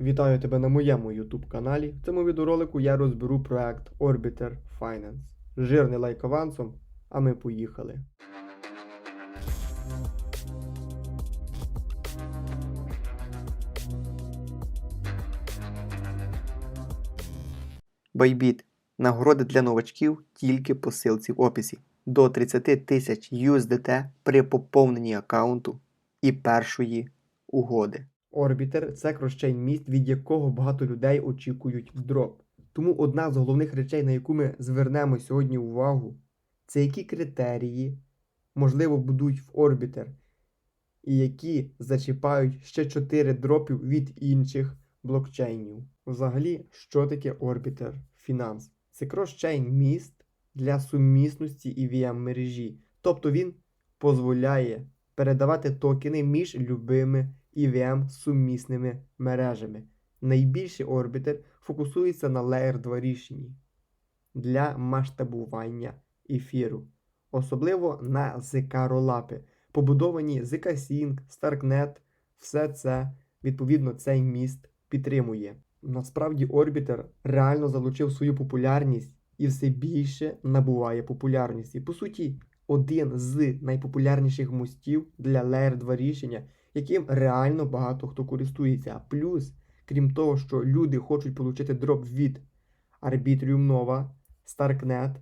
Вітаю тебе на моєму YouTube каналі. В цьому відеоролику я розберу проект Orbiter Finance. Жирний лайк авансом, а ми поїхали. Байбіт. Нагороди для новачків тільки по ссылці в описі. До 30 тисяч USDT при поповненні аккаунту і першої угоди. Орбітер це кросчейн міст, від якого багато людей очікують дроп. Тому одна з головних речей, на яку ми звернемо сьогодні увагу, це які критерії можливо будуть в орбітер, і які зачіпають ще 4 дропів від інших блокчейнів. Взагалі, що таке орбітер фінанс? Це кросчейн міст для сумісності EVM мережі. Тобто він дозволяє передавати токени між любими EVM сумісними мережами. Найбільший орбітер фокусується на Layer 2 рішенні для масштабування ефіру, особливо на ZK ролапи, побудовані ZK Sync, Starknet, все це відповідно цей міст підтримує. Насправді орбітер реально залучив свою популярність і все більше набуває популярності. По суті, один з найпопулярніших мостів для Layer 2 рішення, яким реально багато хто користується. Плюс, крім того, що люди хочуть отримати дроп від Arbitrium Nova, Starknet,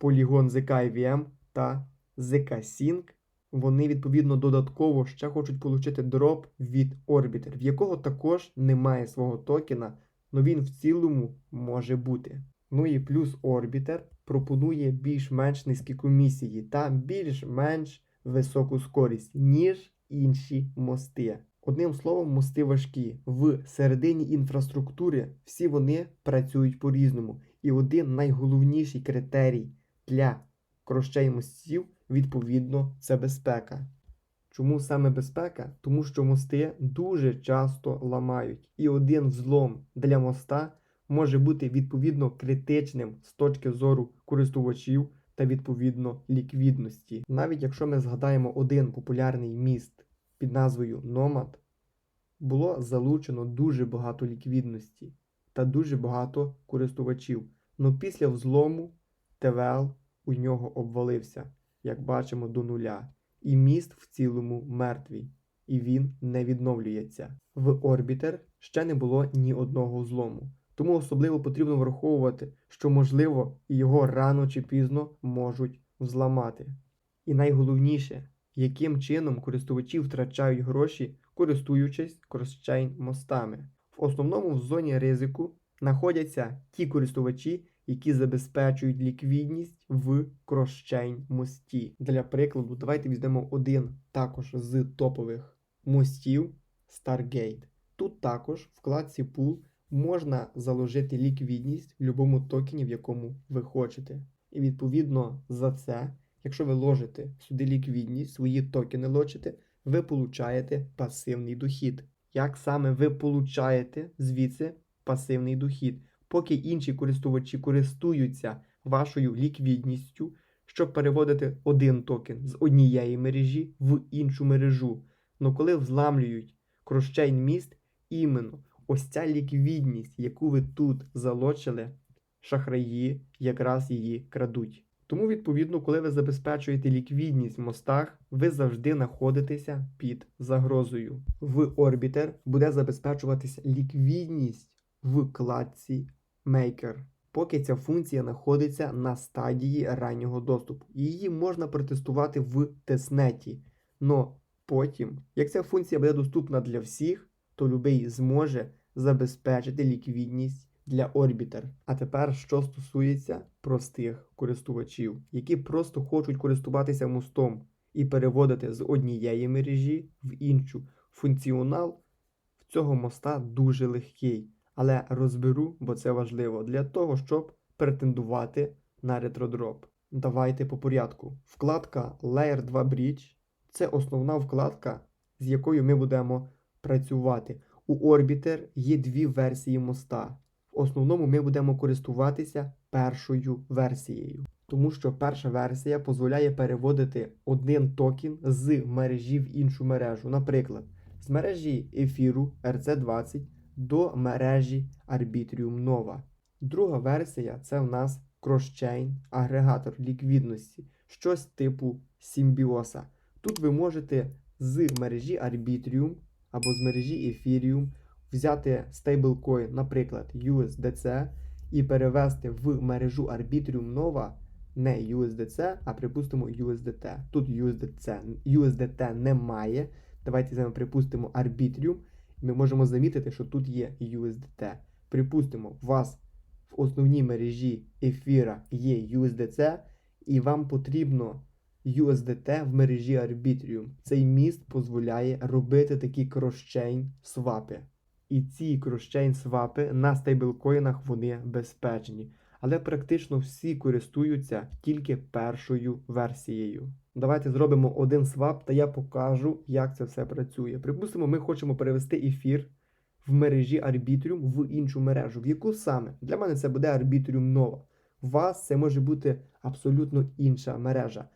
Polygon ZK IVM та ZK Sync, вони відповідно додатково ще хочуть отримати дроп від Orbiter, в якого також немає свого токена, але він в цілому може бути. Ну і плюс Orbiter пропонує більш-менш низькі комісії та більш-менш високу скорість, ніж інші мости. Одним словом, мости важкі. В середині інфраструктури всі вони працюють по-різному. І один найголовніший критерій для крощей мостів, відповідно, це безпека. Чому саме безпека? Тому що мости дуже часто ламають, і один взлом для моста може бути відповідно критичним з точки зору користувачів та відповідно ліквідності. Навіть якщо ми згадаємо один популярний міст під назвою Nomad, було залучено дуже багато ліквідності та дуже багато користувачів. Но після взлому ТВЛ у нього обвалився, як бачимо, до нуля. І міст в цілому мертвий, і він не відновлюється. В Орбітер ще не було ні одного злому. Тому особливо потрібно враховувати, що можливо його рано чи пізно можуть взламати. І найголовніше, яким чином користувачі втрачають гроші, користуючись кросчейн мостами. В основному в зоні ризику знаходяться ті користувачі, які забезпечують ліквідність в кросчейн мості. Для прикладу, давайте візьмемо один також з топових мостів Stargate. Тут також в вкладці Pool можна заложити ліквідність в будь-якому токені, в якому ви хочете. І відповідно за це, якщо ви ложите сюди ліквідність, свої токени лочите, ви получаєте пасивний дохід. Як саме ви получаєте звідси пасивний дохід? Поки інші користувачі користуються вашою ліквідністю, щоб переводити один токен з однієї мережі в іншу мережу. Но коли взламлюють кросчейн міст, іменно ось ця ліквідність, яку ви тут залочили, шахраї якраз її крадуть. Тому, відповідно, коли ви забезпечуєте ліквідність в мостах, ви завжди знаходитеся під загрозою. В Орбітер буде забезпечуватися ліквідність в кладці Maker, поки ця функція знаходиться на стадії раннього доступу. Її можна протестувати в тестнеті. Но потім, як ця функція буде доступна для всіх, то любий зможе забезпечити ліквідність для Orbiter. А тепер, що стосується простих користувачів, які просто хочуть користуватися мостом і переводити з однієї мережі в іншу. Функціонал в цього моста дуже легкий, але розберу, бо це важливо для того, щоб претендувати на ретродроп. Давайте по порядку. Вкладка Layer 2 Bridge це основна вкладка, з якою ми будемо працювати. У Orbiter є дві версії моста. В основному ми будемо користуватися першою версією, тому що перша версія дозволяє переводити один токен з мережі в іншу мережу. Наприклад, з мережі ефіру RC20 до мережі Arbitrium Nova. Друга версія це в нас кросчейн, агрегатор ліквідності, щось типу симбіоса. Тут ви можете з мережі Arbitrium або з мережі Ethereum взяти стейблкоін, наприклад, USDC, і перевести в мережу Arbitrium Nova не USDC, а припустимо USDT. Тут USDC, USDT немає. Давайте з вами припустимо Arbitrium. Ми можемо замітити, що тут є USDT. Припустимо, у вас в основній мережі ефіра є USDC, і вам потрібно USDT в мережі Arbitrium. Цей міст дозволяє робити такі кросчейн свапи. І ці кросчейн свапи на стейблкоїнах вони безпечні. Але практично всі користуються тільки першою версією. Давайте зробимо один свап, та я покажу, як це все працює. Припустимо, ми хочемо перевести ефір в мережі Arbitrium в іншу мережу. В яку саме? Для мене це буде Arbitrium Nova. У вас це може бути абсолютно інша мережа.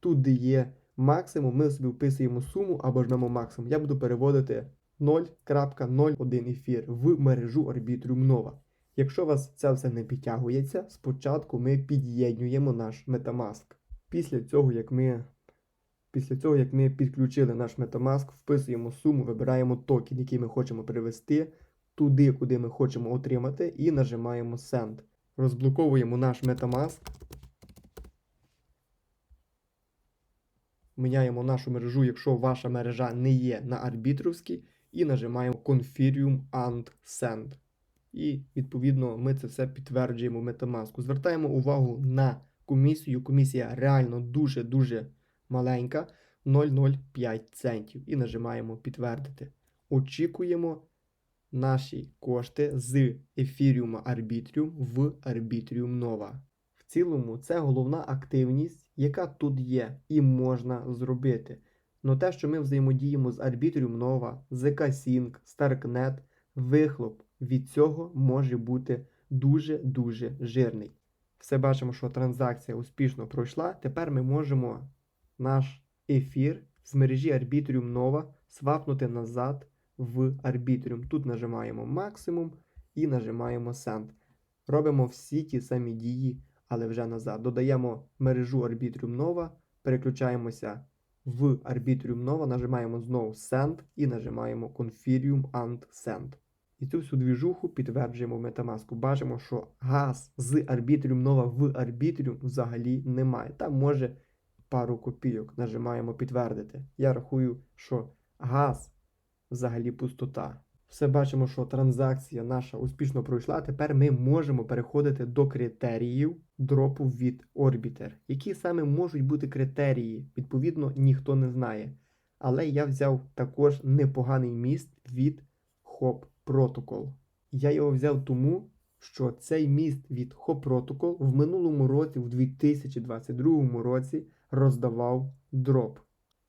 Тут, де є максимум, ми собі вписуємо суму або жмемо максимум. Я буду переводити 0.01 ефір в мережу Arbitrium Nova. Якщо вас це все не підтягується, спочатку ми під'єднуємо наш Metamask. Після цього, як ми Після цього, як ми підключили наш Metamask, вписуємо суму, вибираємо токен, який ми хочемо перевести туди, куди ми хочемо отримати, і нажимаємо Send. Розблоковуємо наш Metamask. Міняємо нашу мережу, якщо ваша мережа не є на арбітровській, і нажимаємо Confirm and Send. І, відповідно, ми це все підтверджуємо в Metamask. Звертаємо увагу на комісію. Комісія реально дуже-дуже маленька 0,05 центів. І нажимаємо підтвердити. Очікуємо наші кошти з ефіріума Arbitrium в Arbitrium Nova. В цілому, це головна активність, яка тут є, і можна зробити. Но те, що ми взаємодіємо з Arbitrium Nova, ZK Sync, Starknet, вихлоп від цього може бути дуже-дуже жирний. Все бачимо, що транзакція успішно пройшла. Тепер ми можемо наш ефір з мережі Arbitrium Nova свапнути назад в Arbitrium. Тут нажимаємо максимум і нажимаємо Send. Робимо всі ті самі дії, але вже назад. Додаємо мережу Arbitrium Nova, переключаємося в Arbitrium Nova, нажимаємо знову Send і нажимаємо Confirm and Send. І цю всю двіжуху підтверджуємо в Metamask. Бачимо, що газ з Arbitrium Nova в Arbitrium взагалі немає. Там може пару копійок. Нажимаємо підтвердити. Я рахую, що газ взагалі пустота. Все бачимо, що транзакція наша успішно пройшла. Тепер ми можемо переходити до критеріїв дропу від Orbiter. Які саме можуть бути критерії, відповідно, ніхто не знає. Але я взяв також непоганий міст від Hop Protocol. Я його взяв тому, що цей міст від Hop Protocol в минулому році, в 2022 році, роздавав дроп.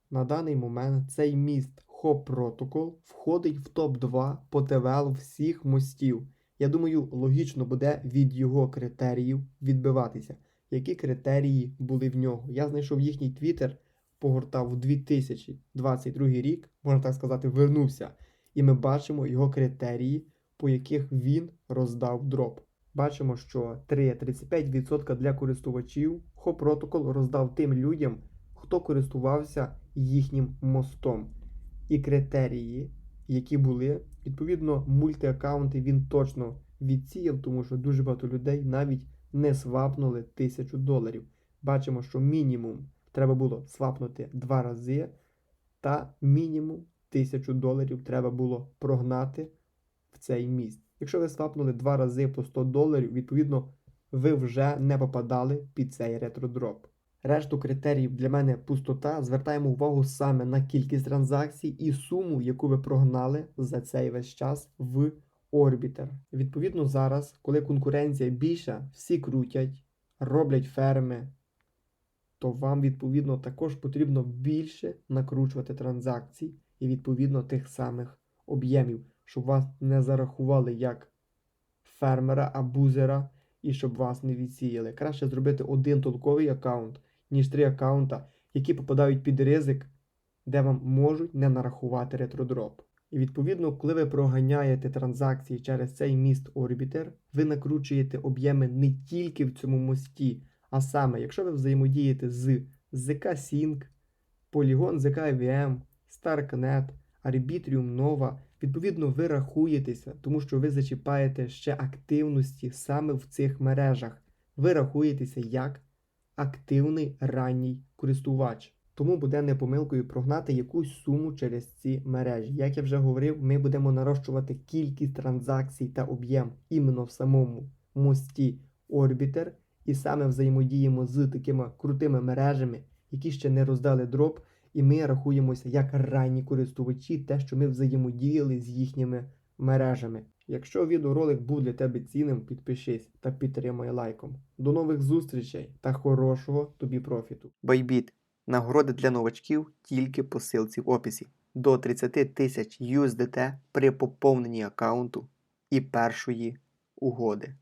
На даний момент цей міст Hop Protocol входить в топ-2 по ТВЛ всіх мостів. Я думаю, логічно буде від його критеріїв відбиватися. Які критерії були в нього? Я знайшов їхній твіттер, погортав у 2022 рік, можна так сказати, вернувся. І ми бачимо його критерії, по яких він роздав дроп. Бачимо, що 3-35% для користувачів Protocol роздав тим людям, хто користувався їхнім мостом. І критерії, які були, відповідно, мультиаккаунти він точно відсіяв, тому що дуже багато людей навіть не свапнули 1000 доларів. Бачимо, що мінімум треба було свапнути два рази, та мінімум 1000 доларів треба було прогнати в цей міст. Якщо ви свапнули два рази по 100 доларів, відповідно, ви вже не попадали під цей ретродроп. Решту критеріїв для мене пустота. Звертаємо увагу саме на кількість транзакцій і суму, яку ви прогнали за цей весь час в Orbiter. Відповідно, зараз, коли конкуренція більша, всі крутять, роблять ферми, то вам, відповідно, також потрібно більше накручувати транзакцій і, відповідно, тих самих об'ємів, щоб вас не зарахували як фермера, абузера і щоб вас не відсіяли. Краще зробити один толковий аккаунт, ніж три аккаунта, які попадають під ризик, де вам можуть не нарахувати ретродроп. І відповідно, коли ви проганяєте транзакції через цей міст Orbiter, ви накручуєте об'єми не тільки в цьому мості, а саме, якщо ви взаємодієте з ZK Sync, Polygon ZK IVM, Starknet, Arbitrium Nova, відповідно, ви рахуєтеся, тому що ви зачіпаєте ще активності саме в цих мережах. Ви рахуєтеся як активний ранній користувач. Тому буде не помилкою прогнати якусь суму через ці мережі. Як я вже говорив, ми будемо нарощувати кількість транзакцій та об'єм іменно в самому мості Orbiter, і саме взаємодіємо з такими крутими мережами, які ще не роздали дроп, і ми рахуємося як ранні користувачі, те, що ми взаємодіяли з їхніми мережами. Якщо відеоролик був для тебе цінним, підпишись та підтримай лайком. До нових зустрічей та хорошого тобі профіту. Байбіт. Нагороди для новачків тільки по силці в описі. До 30 тисяч USDT при поповненні аккаунту і першої угоди.